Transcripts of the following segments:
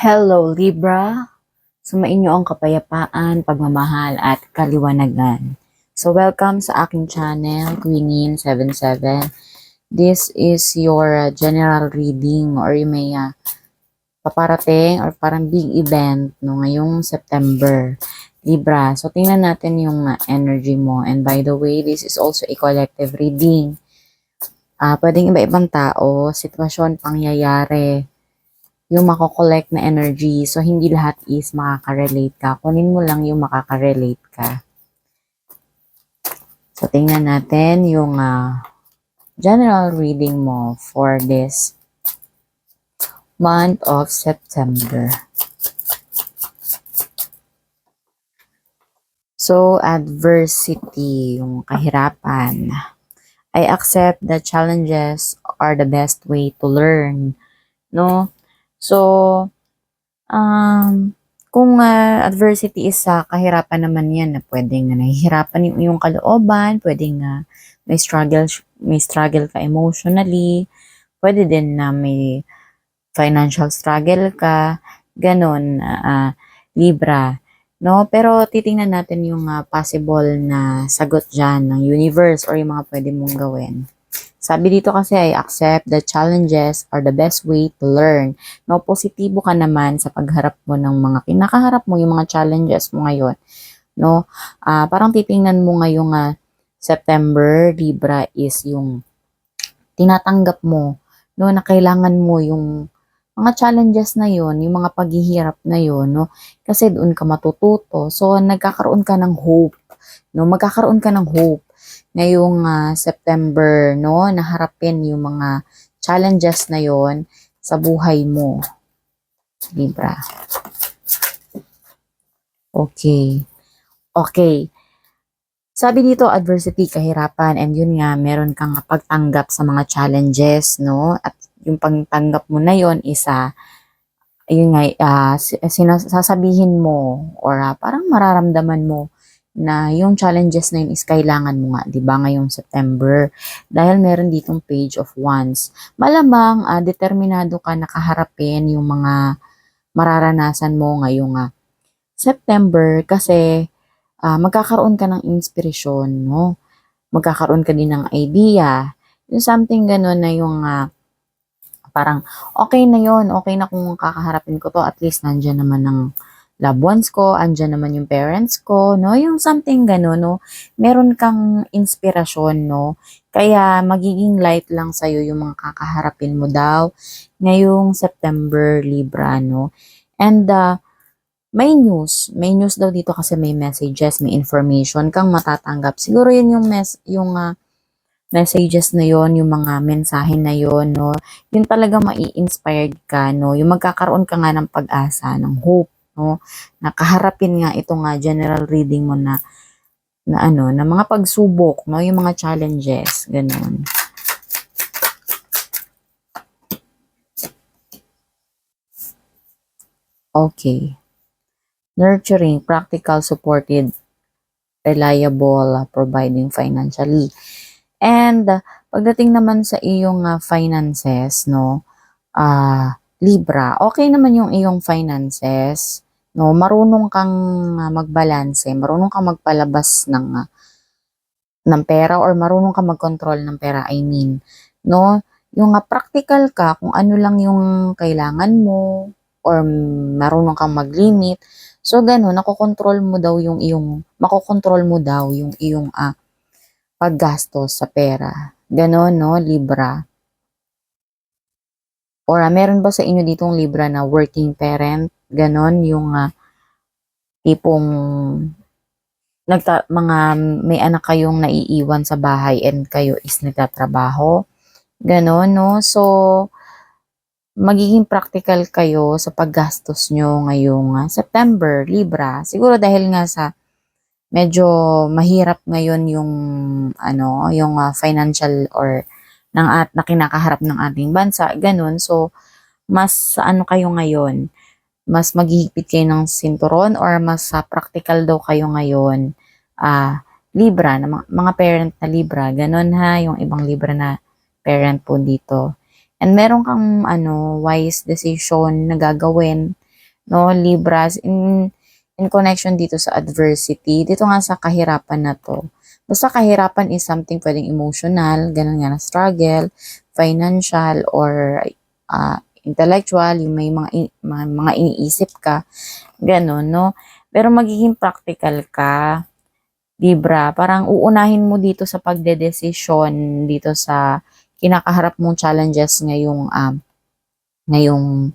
Hello Libra! Sumainyo ang kapayapaan, pagmamahal at kaliwanagan. So welcome sa aking channel, Queenin77. This is your uh, general reading or yung may uh, paparating or parang big event no, ngayong September. Libra, so tingnan natin yung uh, energy mo. And by the way, this is also a collective reading. Ah, pwedeng iba-ibang tao, sitwasyon, pangyayari, yung mako-collect na energy. So, hindi lahat is makaka-relate ka. Kunin mo lang yung makaka-relate ka. So, tingnan natin yung ah, general reading mo for this month of September. So, adversity, yung kahirapan. I accept that challenges are the best way to learn. No? So, um, kung ah, adversity is sa kahirapan naman yan, na pwedeng na nahihirapan yung, yung kalooban, pwedeng na may struggle, may struggle ka emotionally, pwede din na may financial struggle ka, ganon, ah, Libra. No, pero titingnan natin yung ah, possible na sagot dyan ng universe or yung mga pwede mong gawin. Sabi dito kasi ay accept that challenges are the best way to learn. No, positibo ka naman sa pagharap mo ng mga kinakaharap mo, yung mga challenges mo ngayon. No, ah parang titingnan mo ngayong ah, September, Libra is yung tinatanggap mo, no, na kailangan mo yung mga challenges na yon, yung mga paghihirap na yon, no, kasi doon ka matututo. So, nagkakaroon ka ng hope, no, magkakaroon ka ng hope ngayong ah, September, no, na harapin yung mga challenges na yon sa buhay mo. Libra. Okay. Okay. Sabi dito, adversity, kahirapan, and yun nga, meron kang pagtanggap sa mga challenges, no? At yung pagtanggap mo na yon isa, yun nga, ah, si- sinas- sasabihin mo, or ah, parang mararamdaman mo, na yung challenges na yun is kailangan mo nga, di ba, ngayong September. Dahil meron ditong page of wands. Malamang, ah, determinado ka nakaharapin yung mga mararanasan mo ngayong ah, September kasi ah, magkakaroon ka ng inspirasyon, no? Magkakaroon ka din ng idea. Yung something gano'n na yung ah, parang okay na yon okay na kung kakaharapin ko to, at least nandyan naman ng loved ones ko, andyan naman yung parents ko, no? Yung something gano'n, no? Meron kang inspirasyon, no? Kaya magiging light lang sa'yo yung mga kakaharapin mo daw ngayong September, Libra, no? And uh, may news, may news daw dito kasi may messages, may information kang matatanggap. Siguro yun yung mes yung ah, messages na yon, yung mga mensahe na yon, no. Yung talaga mai-inspired ka, no. Yung magkakaroon ka nga ng pag-asa, ng hope, no. Nakaharapin nga ito nga general reading mo na na ano, na mga pagsubok, no, yung mga challenges, ganun. Okay. Nurturing, practical, supported, reliable, uh, providing financially. And uh, pagdating naman sa iyong uh, finances, no, ah Libra, okay naman yung iyong finances, no, marunong kang uh, magbalanse, marunong kang magpalabas ng uh, ng pera or marunong kang mag-control ng pera, I mean, no, yung uh, practical ka kung ano lang yung kailangan mo or marunong kang mag-limit. So ganun, nakokontrol mo daw yung iyong makokontrol mo daw yung iyong ah paggastos sa pera. Ganon, no, Libra. Or ah, meron ba sa inyo ditong Libra na working parent? Ganon, yung ah, tipong nagta mga may anak kayong naiiwan sa bahay and kayo is nagtatrabaho. Ganon, no? So, magiging practical kayo sa paggastos nyo ngayong ah, September, Libra. Siguro dahil nga sa medyo mahirap ngayon yung ano, yung ah, financial or ng at na kinakaharap ng ating bansa, ganun. So, mas ano kayo ngayon, mas maghihigpit kayo ng sinturon or mas ah, practical daw kayo ngayon. Ah, Libra, na mga, mga parent na Libra, ganun ha, yung ibang Libra na parent po dito. And meron kang ano, wise decision na gagawin no, Libras, in, in connection dito sa adversity, dito nga sa kahirapan na to. Basta kahirapan is something pwedeng emotional, ganun nga na struggle, financial, or uh, intellectual, yung may mga, in- mga, mga iniisip ka, ganun, no? Pero magiging practical ka, Libra, parang uunahin mo dito sa pagdedesisyon dito sa kinakaharap mong challenges ngayong um, ngayong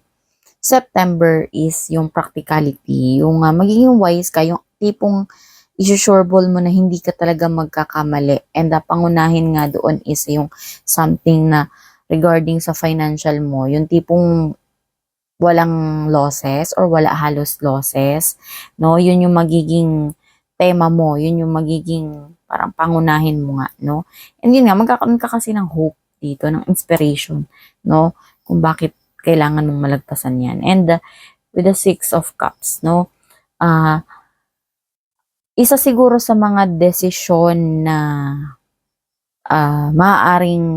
September is yung practicality, yung uh, magiging wise ka, yung tipong isusureball mo na hindi ka talaga magkakamali. And uh, pangunahin nga doon is yung something na regarding sa financial mo, yung tipong walang losses or wala halos losses, no? Yun yung magiging tema mo, yun yung magiging parang pangunahin mo nga, no? And yun nga, magkakaroon ka kasi ng hope dito, ng inspiration, no? Kung bakit kailangan mong malagpasan yan. And uh, with the Six of Cups, no? Ah, isa siguro sa mga desisyon na ah maaaring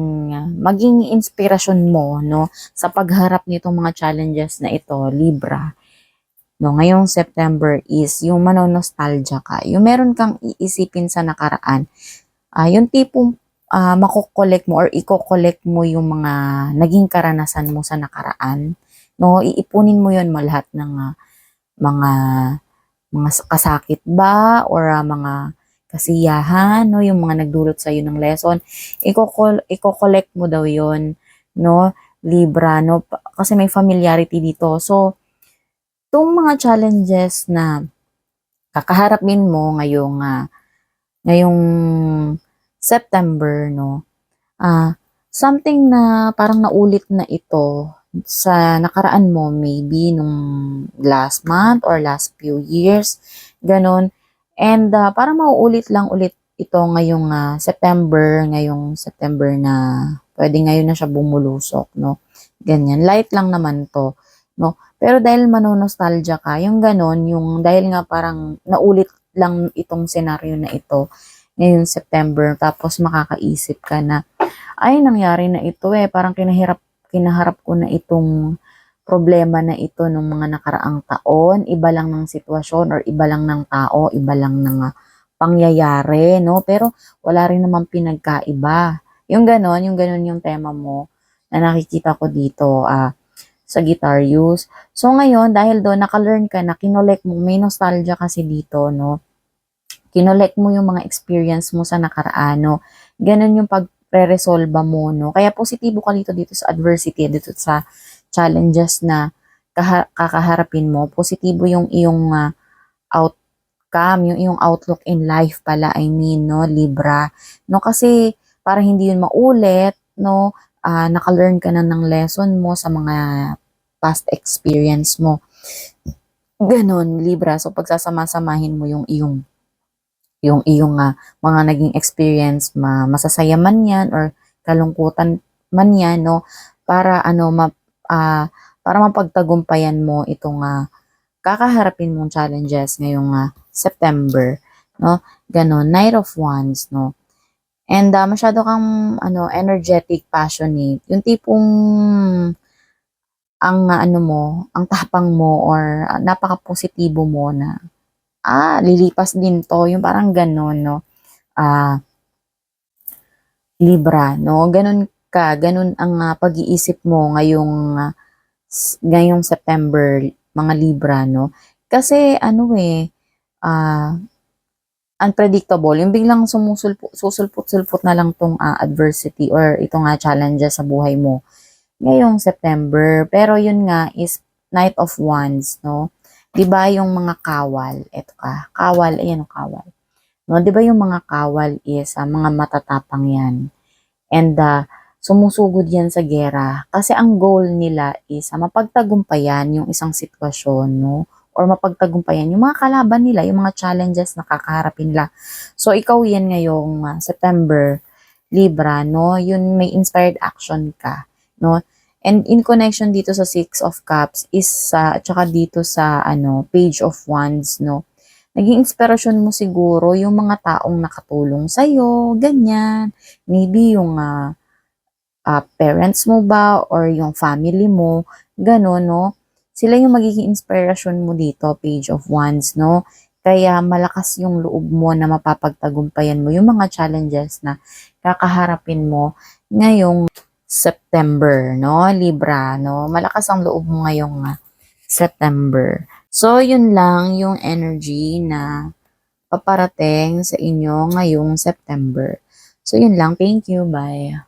maging inspirasyon mo, no? Sa pagharap nitong mga challenges na ito, Libra, no, ngayong September is yung manonostalgia ka. Yung meron kang iisipin sa nakaraan. Ah, yung tipong ah makokolek mo or iko-collect mo yung mga naging karanasan mo sa nakaraan. No, iipunin mo yon mo lahat ng ah, mga mga kasakit ba or ah, mga kasiyahan, no, yung mga nagdulot sa iyo ng lesson. Iko-collect mo daw yon, no, Libra, no, kasi may familiarity dito. So, itong mga challenges na kakaharapin mo ngayong ah, ngayong September, no, ah, something na parang naulit na ito sa nakaraan mo, maybe nung last month or last few years, ganon. And ah, parang mauulit lang ulit ito ngayong ah, September, ngayong September na pwede ngayon na siya bumulusok, no? Ganyan. Light lang naman to, no? Pero dahil manonostalgia ka, yung ganon, yung dahil nga parang naulit lang itong senaryo na ito ngayong September, tapos makakaisip ka na, ay, nangyari na ito eh, parang kinahirap, kinaharap ko na itong problema na ito nung mga nakaraang taon, iba lang ng sitwasyon or iba lang ng tao, iba lang ng ah, pangyayari, no? Pero wala rin naman pinagkaiba. Yung ganon, yung ganon yung tema mo na nakikita ko dito ah, sa guitar use. So ngayon, dahil doon, nakalearn ka na, kinolek mo, may nostalgia kasi dito, no? Kinolek mo yung mga experience mo sa nakaraan, no? Ganon yung pag-resolve mo, no? Kaya positibo ka dito dito sa adversity, dito sa challenges na kaha- kakaharapin mo, positibo yung iyong ah, outcome, yung iyong outlook in life pala, I mean, no, Libra. No, kasi para hindi yun maulit, no, ah, nakalearn ka na ng lesson mo sa mga past experience mo. Ganon, Libra. So, pagsasama-samahin mo yung iyong yung iyong ah, mga naging experience, ma masasaya man yan or kalungkutan man yan, no, para ano, ma, ah, para mapagtagumpayan mo itong ah, kakaharapin mong challenges ngayong ah, September, no? Ganon, Knight of Wands, no? And ah, masyado kang ano, energetic, passionate. Yung tipong ang ah, ano mo, ang tapang mo or ah, napaka-positibo mo na ah, lilipas din to, yung parang ganon, no? Ah, Libra, no? Ganon ka, ganon ang ah, pag-iisip mo ngayong s- ngayong September, mga Libra, no? Kasi ano eh, ah, unpredictable, yung biglang sumusulpot, susulpot-sulpot na lang tong ah, adversity or itong nga challenges sa buhay mo ngayong September. Pero yun nga is Night of Wands, no? 'Di ba yung mga kawal, eto ka, kawal, ayan kawal. No, 'di ba yung mga kawal is ah, mga matatapang 'yan. And ah, sumusugod 'yan sa gera kasi ang goal nila is mapagtagumpayan yung isang sitwasyon, no? Or mapagtagumpayan yung mga kalaban nila, yung mga challenges na kakaharapin nila. So ikaw 'yan ngayong ah, September, Libra, no? Yun may inspired action ka, no? And in connection dito sa Six of Cups is sa at saka dito sa ano Page of Wands, no? Naging inspirasyon mo siguro yung mga taong nakatulong sa ganyan. Maybe yung ah, ah, parents mo ba or yung family mo, gano'n, no? sila yung magiging inspirasyon mo dito, page of wands, no? Kaya malakas yung loob mo na mapapagtagumpayan mo yung mga challenges na kakaharapin mo ngayong September, no? Libra, no? Malakas ang loob mo ngayong ah, September. So, yun lang yung energy na paparating sa inyo ngayong September. So, yun lang. Thank you. Bye.